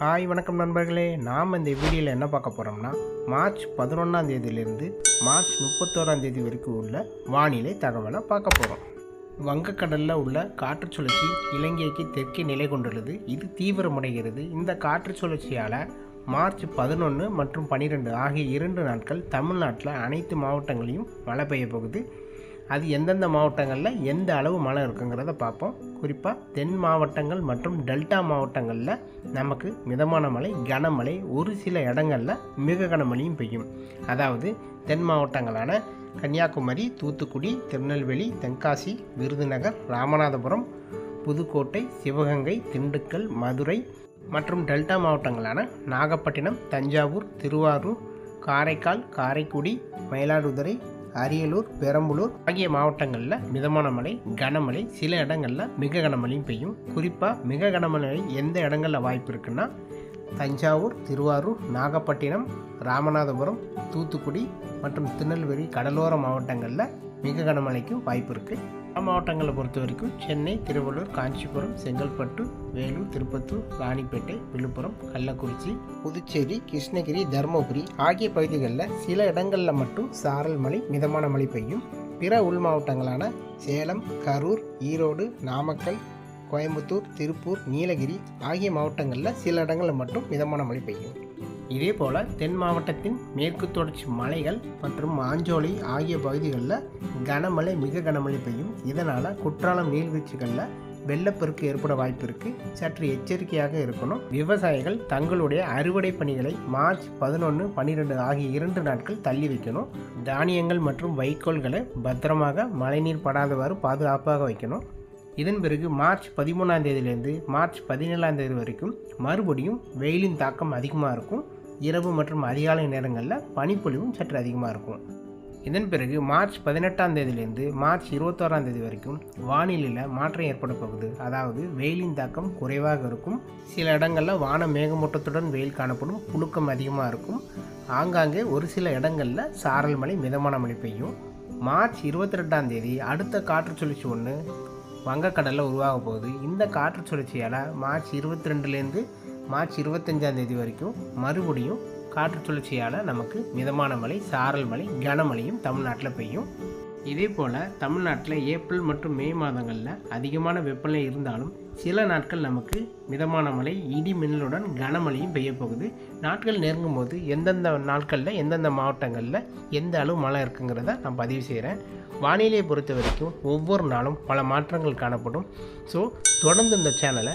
Hi வணக்கம் நண்பர்களே. நாம் இந்த வீடியோவில் என்ன பார்க்க போகிறோம்னா மார்ச் பதினொன்றாம் தேதியிலிருந்து மார்ச் முப்பத்தோராம் தேதி வரைக்கும் உள்ள வானிலை தகவலை பார்க்க போகிறோம் வங்கக்கடலில் உள்ள காற்று சுழற்சி இலங்கைக்கு தெற்கே நிலை கொண்டுள்ளது. இது தீவிரமடைகிறது. இந்த காற்று சுழற்சியால் மார்ச் பதினொன்று மற்றும் பன்னிரெண்டு ஆகிய இரண்டு நாட்கள் தமிழ்நாட்டில் அனைத்து மாவட்டங்களையும் மழை பெய்ய போகுது. அது எந்தெந்த மாவட்டங்களில் எந்த அளவு மழை இருக்குங்கிறத பார்ப்போம். குறிப்பாக தென் மாவட்டங்கள் மற்றும் டெல்டா மாவட்டங்களில் நமக்கு மிதமான மழை கனமழை ஒரு சில இடங்களில் மிக கனமழையும் பெய்யும். அதாவது தென் மாவட்டங்களான கன்னியாகுமரி தூத்துக்குடி திருநெல்வேலி தென்காசி விருதுநகர் ராமநாதபுரம் புதுக்கோட்டை சிவகங்கை திண்டுக்கல் மதுரை மற்றும் டெல்டா மாவட்டங்களான நாகப்பட்டினம் தஞ்சாவூர் திருவாரூர் காரைக்கால் காரைக்குடி மயிலாடுதுறை அரியலூர் பெரம்பலூர் ஆகிய மாவட்டங்களில் மிதமான மழை கனமழை சில இடங்களில் மிக கனமழையும் பெய்யும். குறிப்பாக மிக கனமழை எந்த இடங்களில் வாய்ப்பு இருக்குன்னா தஞ்சாவூர் திருவாரூர் நாகப்பட்டினம் ராமநாதபுரம் தூத்துக்குடி மற்றும் திருநெல்வேலி கடலோர மாவட்டங்களில் மிக கனமழைக்கும் வாய்ப்பு இருக்குது மாவட்டங்களை பொறுத்த வரைக்கும் சென்னை திருவள்ளூர் காஞ்சிபுரம் செங்கல்பட்டு வேலூர் திருப்பத்தூர் ராணிப்பேட்டை விழுப்புரம் கள்ளக்குறிச்சி புதுச்சேரி கிருஷ்ணகிரி தருமபுரி ஆகிய பகுதிகளில் சில இடங்களில் மட்டும் சாரல் மழை மிதமான மழை பெய்யும். பிற உள் மாவட்டங்களான சேலம் கரூர் ஈரோடு நாமக்கல் கோயம்புத்தூர் திருப்பூர் நீலகிரி ஆகிய மாவட்டங்களில் சில இடங்களில் மட்டும் மிதமான மழை பெய்யும். இதேபோல் தென் மாவட்டத்தின் மேற்கு தொடர்ச்சி மலைகள் மற்றும் ஆஞ்சோலை ஆகிய பகுதிகளில் கனமழை மிக கனமழை பெய்யும். இதனால் குற்றாலம் நீர்வீழ்ச்சிகளில் வெள்ளப்பெருக்கு ஏற்பட வாய்ப்பு இருக்கு சற்று எச்சரிக்கையாக இருக்கணும். விவசாயிகள் தங்களுடைய அறுவடை பணிகளை மார்ச் பதினொன்று பன்னிரெண்டு ஆகிய இரண்டு நாட்கள் தள்ளி வைக்கணும். தானியங்கள் மற்றும் வைக்கோல்களை பத்திரமாக மழைநீர் படாதவாறு பாதுகாப்பாக வைக்கணும். இதன் பிறகு மார்ச் பதிமூணாம் தேதியிலேருந்து மார்ச் பதினேழாம் தேதி வரைக்கும் மறுபடியும் வெயிலின் தாக்கம் அதிகமாக இருக்கும். இரவு மற்றும் அதிகாலை நேரங்களில் பனிப்பொழிவும் சற்று அதிகமாக இருக்கும். இதன் பிறகு மார்ச் பதினெட்டாம் தேதியிலிருந்து மார்ச் இருபத்தோராம் தேதி வரைக்கும் வானிலையில் மாற்றம் ஏற்பட போகுது. அதாவது வெயிலின் தாக்கம் குறைவாக இருக்கும். சில இடங்களில் வான மேகமூட்டத்துடன் வெயில் காணப்படும். புழுக்கம் அதிகமாக இருக்கும். ஆங்காங்கே ஒரு சில இடங்களில் சாரல் மழை மிதமான மழை பெய்யும். மார்ச் இருபத்தி ரெண்டாம் தேதி அடுத்த காற்று சுழற்சி ஒன்று வங்கக்கடலில் உருவாக போகுது. இந்த காற்று சுழற்சியால் மார்ச் இருபத்தி ரெண்டுலேருந்து மார்ச் இருபத்தஞ்சாம் தேதி வரைக்கும் மறுபடியும் காற்று சுழற்சியால் நமக்கு மிதமான மழை சாரல் மழை கனமழையும் தமிழ்நாட்டில் பெய்யும். இதே போல் தமிழ்நாட்டில் ஏப்ரல் மற்றும் மே மாதங்களில் அதிகமான வெப்பநிலை இருந்தாலும் சில நாட்கள் நமக்கு மிதமான மழை இடி மின்னலுடன் கனமழையும் பெய்ய போகுது. நாட்கள் நெருங்கும் போது எந்தெந்த நாட்களில் எந்தெந்த மாவட்டங்களில் எந்த அளவு மழை இருக்குங்கிறத நான் பதிவு செய்கிறேன் வானிலையை பொறுத்த வரைக்கும் ஒவ்வொரு நாளும் பல மாற்றங்கள் காணப்படும். ஸோ தொடர்ந்து இந்த சேனலை